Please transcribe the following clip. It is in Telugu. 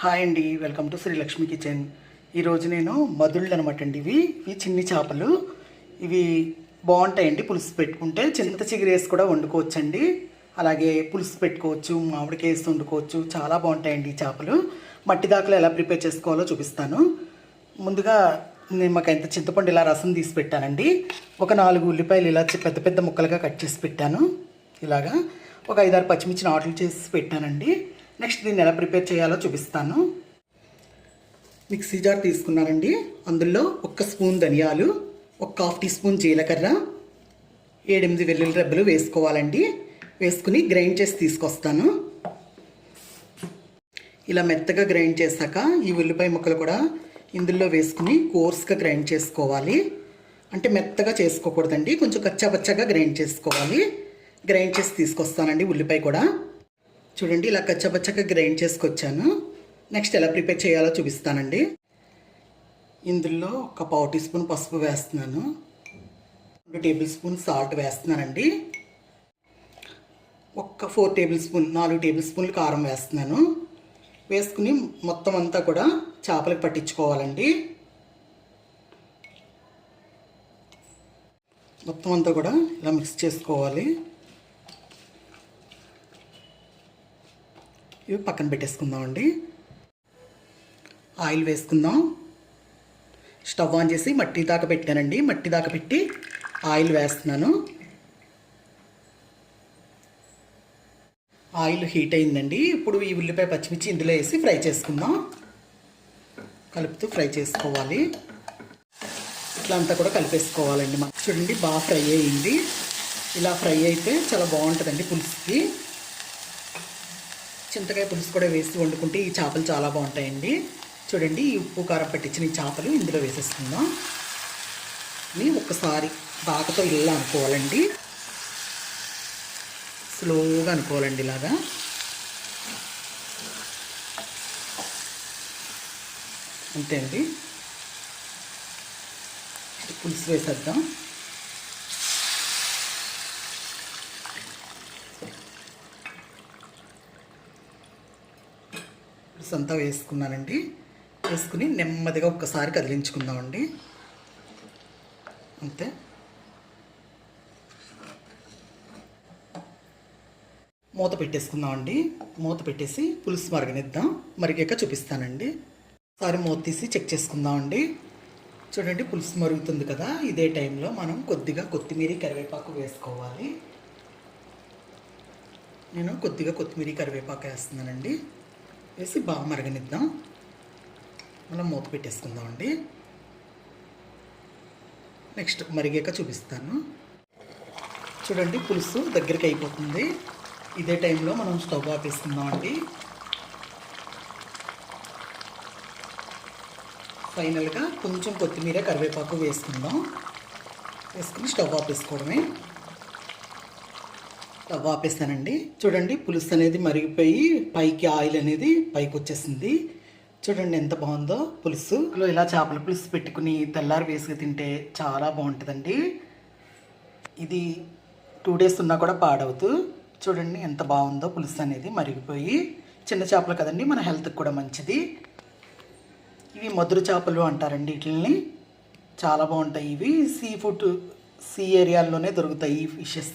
హాయ్ అండి వెల్కమ్ టు శ్రీలక్ష్మి కిచెన్. ఈరోజు నేను మధుళ్ళు అనమాట అండి ఇవి ఇవి చిన్ని చేపలు. ఇవి బాగుంటాయండి పులుసు పెట్టుకుంటే. చింత చిగురేసి కూడా వండుకోవచ్చండి. అలాగే పులుసు పెట్టుకోవచ్చు మామిడికాయ వేసి వండుకోవచ్చు. చాలా బాగుంటాయండి ఈ చేపలు. మట్టి దాకలు ఎలా ప్రిపేర్ చేసుకోవాలో చూపిస్తాను. ముందుగా నేను మాకు ఎంత చింతపండు ఇలా రసం తీసి పెట్టానండి. ఒక నాలుగు ఉల్లిపాయలు ఇలా పెద్ద పెద్ద ముక్కలుగా కట్ చేసి పెట్టాను. ఇలాగా ఒక ఐదారు పచ్చిమిర్చి నాట్లు చేసి పెట్టానండి. నెక్స్ట్ దీన్ని ఎలా ప్రిపేర్ చేయాలో చూపిస్తాను. మిక్సీ జార్ తీసుకున్నానండి అందులో ఒక్క స్పూన్ ధనియాలు ఒక హాఫ్ టీ స్పూన్ జీలకర్ర ఏడెనిమిది వెల్లుల్లి రెబ్బలు వేసుకోవాలండి. వేసుకుని గ్రైండ్ చేసి తీసుకొస్తాను. ఇలా మెత్తగా గ్రైండ్ చేశాక ఈ ఉల్లిపాయ ముక్కలు కూడా ఇందులో వేసుకుని కోర్స్గా గ్రైండ్ చేసుకోవాలి. అంటే మెత్తగా చేసుకోకూడదండి. కొంచెం కచ్చాపచ్చగా గ్రైండ్ చేసుకోవాలి. గ్రైండ్ చేసి తీసుకొస్తానండి ఉల్లిపాయ కూడా. చూడండి ఇలా కచ్చపచ్చగా గ్రైండ్ చేసుకొచ్చాను. నెక్స్ట్ ఎలా ప్రిపేర్ చేయాలో చూపిస్తానండి. ఇందులో ఒక పావు టీ స్పూన్ పసుపు వేస్తున్నాను. రెండు టేబుల్ స్పూన్ సాల్ట్ వేస్తున్నానండి. ఒక్క ఫోర్ టేబుల్ స్పూన్ నాలుగు టేబుల్ స్పూన్లు కారం వేస్తున్నాను. వేసుకుని మొత్తం అంతా కూడా చేపలకు పట్టించుకోవాలండి. మొత్తం అంతా కూడా ఇలా మిక్స్ చేసుకోవాలి. ఇవి పక్కన పెట్టేసుకుందామండి. ఆయిల్ వేసుకుందాం. స్టవ్ ఆన్ చేసి మట్టి దాకా పెట్టానండి. మట్టి దాకా పెట్టి ఆయిల్ వేస్తున్నాను. ఆయిల్ హీట్ అయిందండి. ఇప్పుడు ఈ ఉల్లిపాయ పచ్చిమిర్చి ఇందులో వేసి ఫ్రై చేసుకుందాం. కలుపుతూ ఫ్రై చేసుకోవాలి. ఇట్లా అంతా కూడా కలిపేసుకోవాలండి. మనం చూడండి బాగా ఫ్రై అయ్యింది ఇలా ఫ్రై అయితే చాలా బాగుంటుందండి పులుసుకి. చింతకాయ పులుసు కూడా వేసి వండుకుంటే ఈ చేపలు చాలా బాగుంటాయండి. చూడండి ఈ ఉప్పు కారం పట్టించిన ఈ చేపలు ఇందులో వేసేసుకుందాం. ఇవి ఒక్కసారి బాకతో ఇలా అనుకోవాలండి. స్లోగా అనుకోవాలండి ఇలాగా. అంతే అండి. పులుసు వేసేద్దాం. పులుసు అంతా వేసుకున్నానండి. వేసుకుని నెమ్మదిగా ఒక్కసారి కదిలించుకుందామండి. అంతే. మూత పెట్టేసుకుందామండి. మూత పెట్టేసి పులుసు మరగనిద్దాం. మరిగాక చూపిస్తానండి. ఒకసారి మూత తీసి చెక్ చేసుకుందామండి. చూడండి పులుసు మరుగుతుంది కదా. ఇదే టైంలో మనం కొద్దిగా కొత్తిమీర కరివేపాకు వేసుకోవాలి. నేను కొద్దిగా కొత్తిమీర కరివేపాకు వేస్తున్నానండి. వేసి బాగా మరగనిద్దాం. మనం మూత పెట్టేసుకుందామండి నెక్స్ట్ మరిగాక చూపిస్తాను. చూడండి పులుసు దగ్గరికి అయిపోతుంది. ఇదే టైంలో మనం స్టవ్ ఆపేసుకుందామండి ఫైనల్గా కొంచెం కొత్తిమీర కరివేపాకు వేసుకుందాం. వేసుకుని స్టవ్ ఆపేసుకోవడమే స్టవ్ ఆపేస్తానండి చూడండి పులుసు అనేది మరిగిపోయి పైకి ఆయిల్ అనేది పైకి వచ్చేసింది చూడండి ఎంత బాగుందో పులుసు. ఇలా చేపల పులుసు పెట్టుకుని తెల్లారి వేసుకు తింటే చాలా బాగుంటుందండి. ఇది టూ డేస్ ఉన్నా కూడా పాడవుతూ చూడండి ఎంత బాగుందో పులుసు అనేది మరిగిపోయి. చిన్న చేపలు కదండి మన హెల్త్కి కూడా మంచిది. ఇవి మధుర చేపలు అంటారండి వీటిని చాలా బాగుంటాయి ఇవి. సీ ఫుడ్ సీ ఏరియాల్లోనే దొరుకుతాయి ఈ ఫిషెస్.